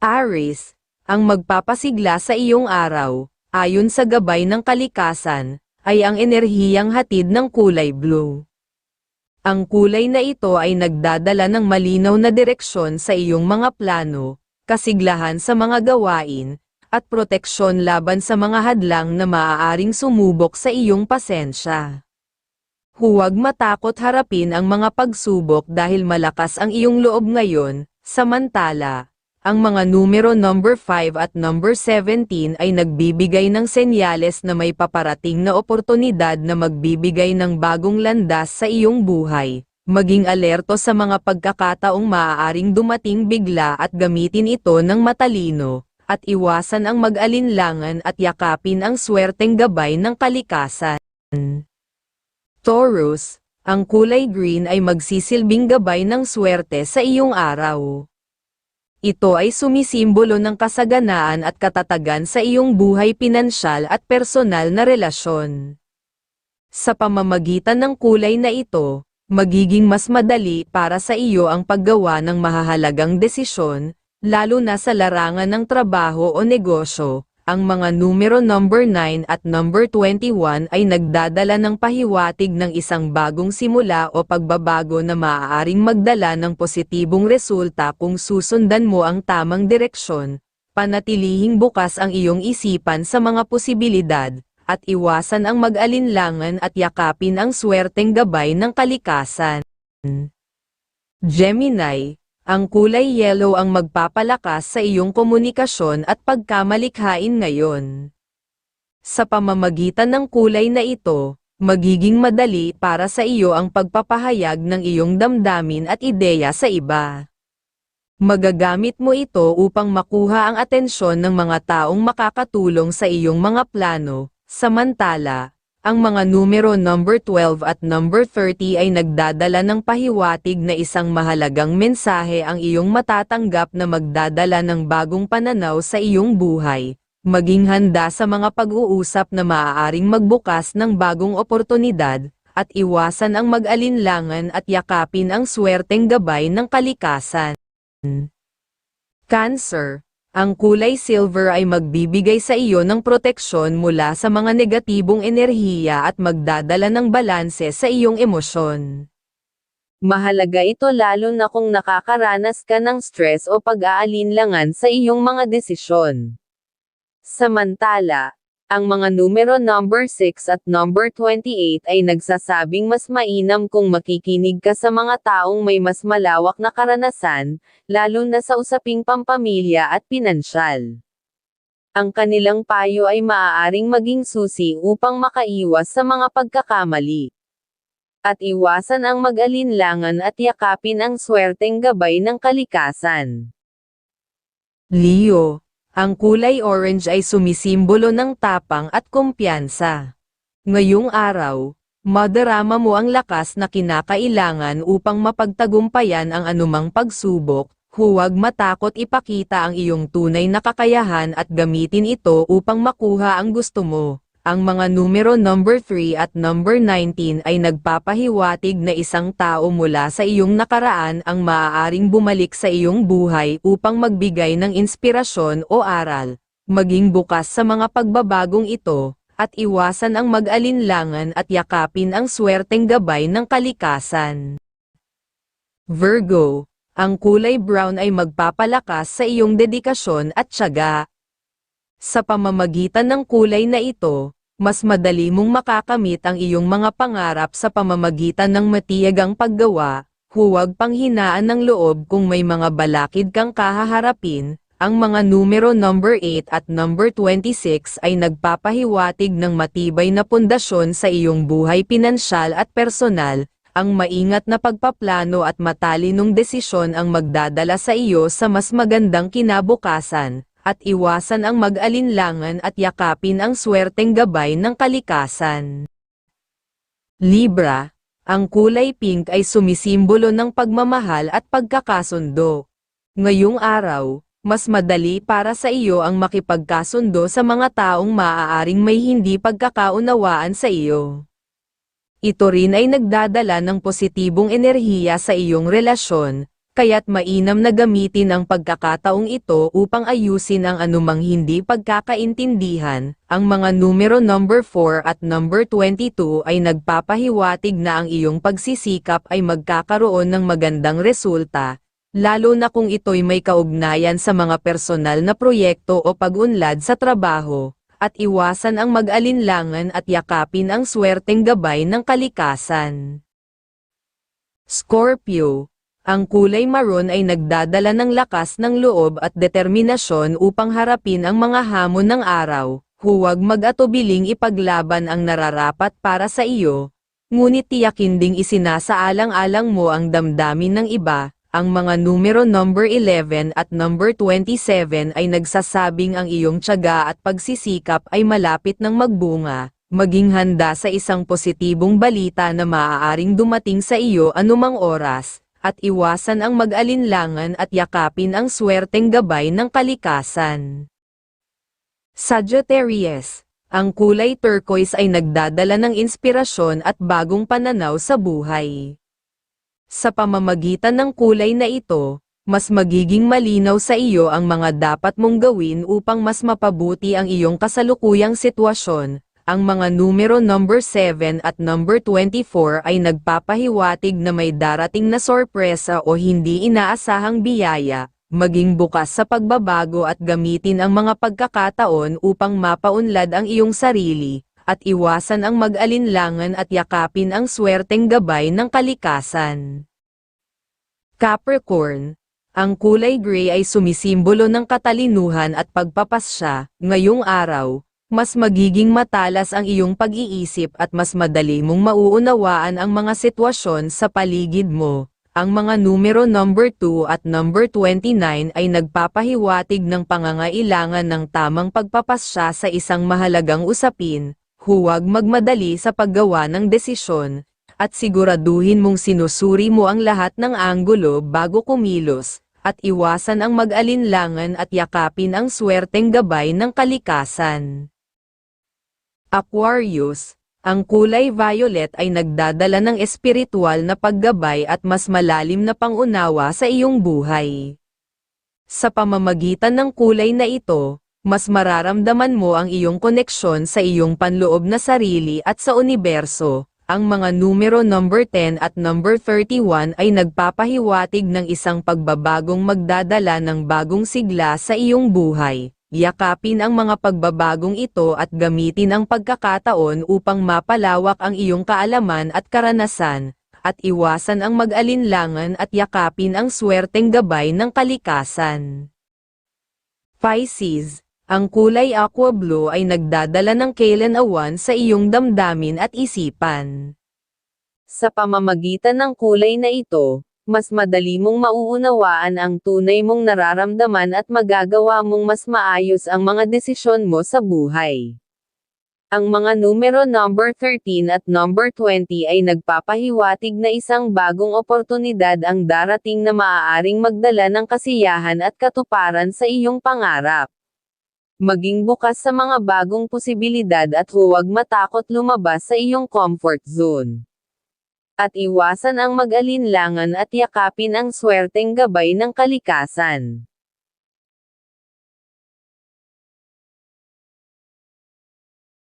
Aris, ang magpapasigla sa iyong araw, ayon sa gabay ng kalikasan, ay ang enerhiyang hatid ng kulay blue. Ang kulay na ito ay nagdadala ng malinaw na direksyon sa iyong mga plano, kasiglahan sa mga gawain, at proteksyon laban sa mga hadlang na maaaring sumubok sa iyong pasensya. Huwag matakot harapin ang mga pagsubok dahil malakas ang iyong loob ngayon, samantala, ang mga numero number 5 at number 17 ay nagbibigay ng senyales na may paparating na oportunidad na magbibigay ng bagong landas sa iyong buhay. Maging alerto sa mga pagkakataong maaaring dumating bigla at gamitin ito ng matalino, at iwasan ang mag-alinlangan at yakapin ang swerteng gabay ng kalikasan. Taurus, ang kulay green ay magsisilbing gabay ng swerte sa iyong araw. Ito ay sumisimbolo ng kasaganaan at katatagan sa iyong buhay pinansyal at personal na relasyon. Sa pamamagitan ng kulay na ito, magiging mas madali para sa iyo ang paggawa ng mahahalagang desisyon, lalo na sa larangan ng trabaho o negosyo. Ang mga numero number 9 at number 21 ay nagdadala ng pahiwatig ng isang bagong simula o pagbabago na maaaring magdala ng positibong resulta kung susundan mo ang tamang direksyon. Panatilihing bukas ang iyong isipan sa mga posibilidad, at iwasan ang mag-alinlangan at yakapin ang swerteng gabay ng kalikasan. Gemini, ang kulay yellow ang magpapalakas sa iyong komunikasyon at pagkamalikhain ngayon. Sa pamamagitan ng kulay na ito, magiging madali para sa iyo ang pagpapahayag ng iyong damdamin at ideya sa iba. Magagamit mo ito upang makuha ang atensyon ng mga taong makakatulong sa iyong mga plano, samantala, ang mga numero number 12 at number 30 ay nagdadala ng pahiwatig na isang mahalagang mensahe ang iyong matatanggap na magdadala ng bagong pananaw sa iyong buhay. Maging handa sa mga pag-uusap na maaaring magbukas ng bagong oportunidad, at iwasan ang mag-alinlangan at yakapin ang swerteng gabay ng kalikasan. Cancer ang kulay silver ay magbibigay sa iyo ng proteksyon mula sa mga negatibong enerhiya at magdadala ng balanse sa iyong emosyon. Mahalaga ito lalo na kung nakakaranas ka ng stress o pag-aalinlangan sa iyong mga desisyon. Samantala, ang mga numero number 6 at number 28 ay nagsasabing mas mainam kung makikinig ka sa mga taong may mas malawak na karanasan, lalo na sa usaping pampamilya at pinansyal. Ang kanilang payo ay maaaring maging susi upang makaiwas sa mga pagkakamali. At iwasan ang mag-alinlangan at yakapin ang swerteng gabay ng kalikasan. Leo ang kulay orange ay sumisimbolo ng tapang at kumpiyansa. Ngayong araw, madarama mo ang lakas na kinakailangan upang mapagtagumpayan ang anumang pagsubok, huwag matakot ipakita ang iyong tunay na kakayahan at gamitin ito upang makuha ang gusto mo. Ang mga numero number 3 at number 19 ay nagpapahiwatig na isang tao mula sa iyong nakaraan ang maaaring bumalik sa iyong buhay upang magbigay ng inspirasyon o aral. Maging bukas sa mga pagbabagong ito, at iwasan ang mag-alinlangan at yakapin ang swerteng gabay ng kalikasan. Virgo, ang kulay brown ay magpapalakas sa iyong dedikasyon at tiyaga, sa pamamagitan ng kulay na ito, mas madali mong makakamit ang iyong mga pangarap sa pamamagitan ng matiyagang paggawa, huwag panghinaan ng loob kung may mga balakid kang kahaharapin, ang mga numero number 8 at number 26 ay nagpapahiwatig ng matibay na pundasyon sa iyong buhay pinansyal at personal, ang maingat na pagpaplano at matalinong desisyon ang magdadala sa iyo sa mas magandang kinabukasan at iwasan ang mag-alinlangan at yakapin ang swerteng gabay ng kalikasan. Libra, ang kulay pink ay sumisimbolo ng pagmamahal at pagkakasundo. Ngayong araw, mas madali para sa iyo ang makipagkasundo sa mga taong maaaring may hindi pagkakaunawaan sa iyo. Ito rin ay nagdadala ng positibong enerhiya sa iyong relasyon, kaya't mainam na gamitin ang pagkakataong ito upang ayusin ang anumang hindi pagkakaintindihan. Ang mga numero number 4 at number 22 ay nagpapahiwatig na ang iyong pagsisikap ay magkakaroon ng magandang resulta, lalo na kung ito'y may kaugnayan sa mga personal na proyekto o pag-unlad sa trabaho, at iwasan ang mag-alinlangan at yakapin ang swerteng gabay ng kalikasan. Scorpio ang kulay maroon ay nagdadala ng lakas ng loob at determinasyon upang harapin ang mga hamon ng araw. Huwag mag-atubiling ipaglaban ang nararapat para sa iyo, ngunit tiyakin ding isinasaalang-alang mo ang damdamin ng iba. Ang mga numero number 11 at number 27 ay nagsasabing ang iyong tiyaga at pagsisikap ay malapit ng magbunga. Maging handa sa isang positibong balita na maaaring dumating sa iyo anumang oras at iwasan ang mag-alinlangan at yakapin ang swerteng gabay ng kalikasan. Sagittarius, ang kulay turquoise ay nagdadala ng inspirasyon at bagong pananaw sa buhay. Sa pamamagitan ng kulay na ito, mas magiging malinaw sa iyo ang mga dapat mong gawin upang mas mapabuti ang iyong kasalukuyang sitwasyon, ang mga numero number 7 at number 24 ay nagpapahiwatig na may darating na sorpresa o hindi inaasahang biyaya, maging bukas sa pagbabago at gamitin ang mga pagkakataon upang mapaunlad ang iyong sarili, at iwasan ang mag-alinlangan at yakapin ang swerteng gabay ng kalikasan. Capricorn, ang kulay gray ay sumisimbolo ng katalinuhan at pagpapasya, ngayong araw, mas magiging matalas ang iyong pag-iisip at mas madali mong mauunawaan ang mga sitwasyon sa paligid mo. Ang mga numero number 2 at number 29 ay nagpapahiwatig ng pangangailangan ng tamang pagpapasya sa isang mahalagang usapin, huwag magmadali sa paggawa ng desisyon, at siguraduhin mong sinusuri mo ang lahat ng anggulo bago kumilos, at iwasan ang mag-alinlangan at yakapin ang swerteng gabay ng kalikasan. Aquarius, ang kulay violet ay nagdadala ng espiritual na paggabay at mas malalim na pangunawa sa iyong buhay. Sa pamamagitan ng kulay na ito, mas mararamdaman mo ang iyong koneksyon sa iyong panloob na sarili at sa universo. Ang mga numero number 10 at number 31 ay nagpapahiwatig ng isang pagbabagong magdadala ng bagong sigla sa iyong buhay yakapin ang mga pagbabagong ito at gamitin ang pagkakataon upang mapalawak ang iyong kaalaman at karanasan, at iwasan ang mag-alinlangan at yakapin ang swerteng gabay ng kalikasan. Pisces, ang kulay aqua blue ay nagdadala ng kailan-awan sa iyong damdamin at isipan. Sa pamamagitan ng kulay na ito, mas madali mong mauunawaan ang tunay mong nararamdaman at magagawa mong mas maayos ang mga desisyon mo sa buhay. Ang mga numero number 13 at number 20 ay nagpapahiwatig na isang bagong oportunidad ang darating na maaaring magdala ng kasiyahan at katuparan sa iyong pangarap. Maging bukas sa mga bagong posibilidad at huwag matakot lumabas sa iyong comfort zone at iwasan ang mag-alinlangan at yakapin ang swerteng gabay ng kalikasan.